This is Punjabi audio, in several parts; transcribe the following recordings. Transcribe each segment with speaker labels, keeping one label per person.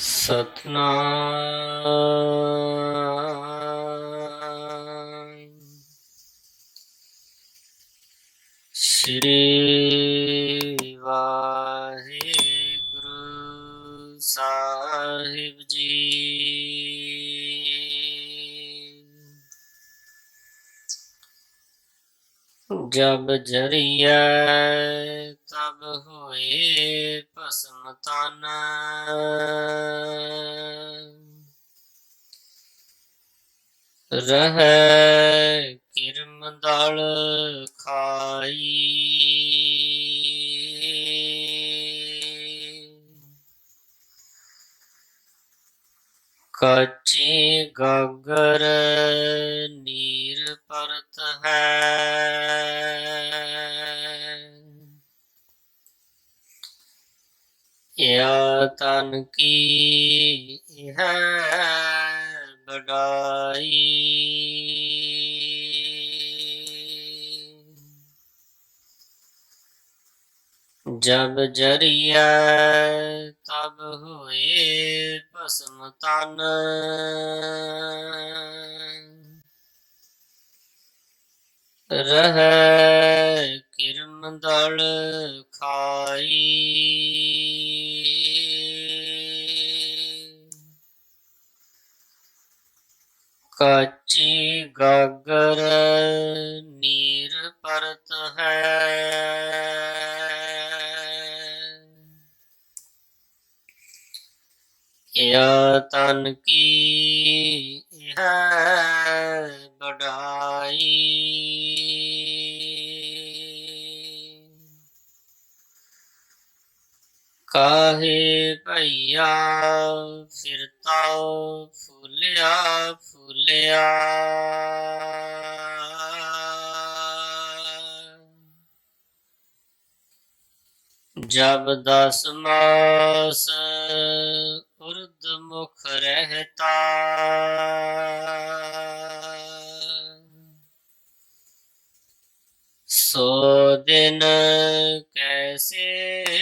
Speaker 1: ਸਤਨਾਮ ਸ੍ਰੀ ਵਾਹਿਗੁਰੂ ਜਬ ਜਰੀਏ ਤਬ ਹੋਏ ਭਸਮ ਤਨ ਰਹਿ ਕਿਰਮ ਦਲ ਖਾਈ। ਕੱਚੀ ਗਗਰ ਨੀਰ ਪਰਤ ਹੈ। ਯਾ ਤਨ ਕੀ ਹੈ ਬੜਾਈ ਜਬ ਜਰੀਏ ਤਬ ਹੋਏ ਭਸਮ ਤਨ। ਰਹਿ ਕਿਰਮ ਦਲ ਖਾਈ। ਕਾਚੀ ਗਾਗਰ ਨੀਰ ਪਰਤ ਹੈ। ਯਾ ਤਨ ਕੀ ਹੈ ਬੜਾਈ ਕਾਹੇ ਭਈਆ ਫਿਰਤਾ ਫੁੱਲਿਆ ਫੁੱਲਿਆ? ਜਬ ਦਸ ਮਾਸ ਮੁਖ ਰਹਤਾ। ਸੋ ਦਿਨ ਕੈਸੇ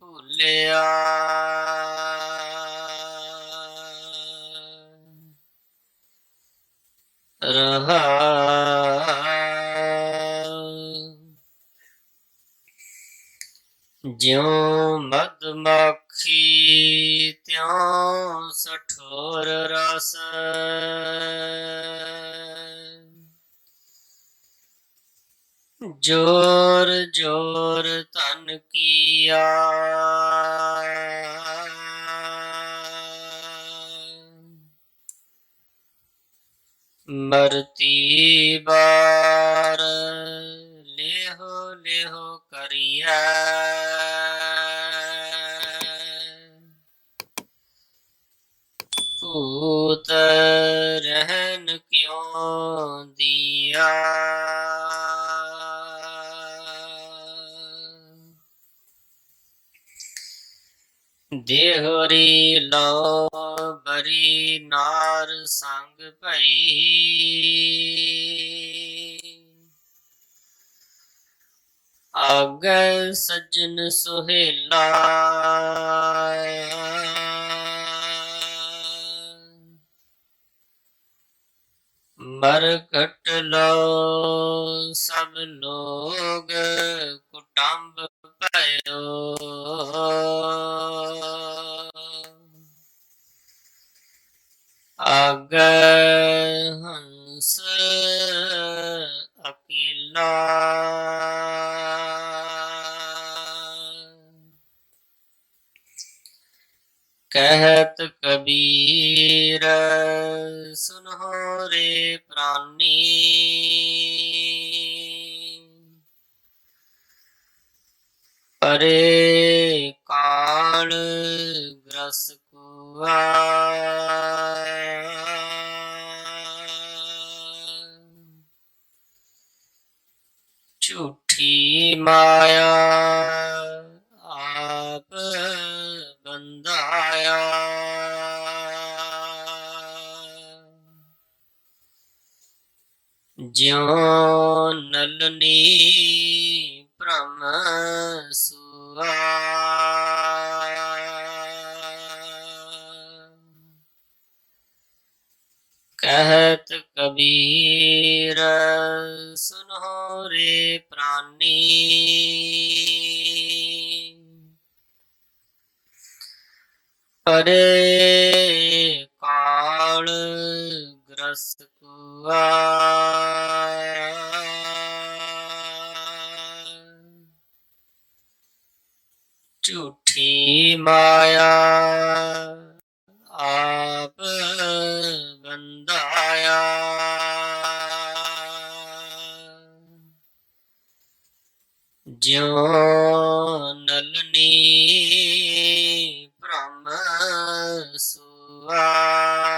Speaker 1: ਭੁੱਲਿਆ? ਜਿਉ ਮਧਮਾਖੀ ਤਿਉ ਸਠੋਰ ਰਸ ਜੋਰ ਜੋਰ ਤਨ ਕੀਆ ਮਰਤੀ ਬਾਰ ہو کریا پوت رہن کیوں دیا؟ دیہری لو بری نار سنگ پئی۔ ਆਗੈ ਸੱਜਣ ਸੁਹੇਲਾ ਮਰ ਘਟ ਲੋ ਸਭ ਲੋਗ ਕੁਟੰਬ ਭਇਓ। ਆਗੈ ਹੰਸ ਅਕੀਲਾ ਕਹਿਤ ਕਬੀਰ ਸੁਨੋ ਰੇ ਪ੍ਰਾਨੀ। ਪਰੇ ਕਾਲ ਗ੍ਰਸ ਕੁਆ। ਝੂਠੀ ਮਾਇਆ ਜਿਉ ਨਲਨੀ ਭ੍ਰਮ ਸੁਆ कहत कबीर सुनो रे प्राणी अरे ਗ੍ਰਸ ਝੂਠੀ ਮਾਇਆ ਆਪ ਬੰਦਾਇਆ ਜਿਉ ਨਲਨੀ ਭ੍ਰਮ ਸੁਆ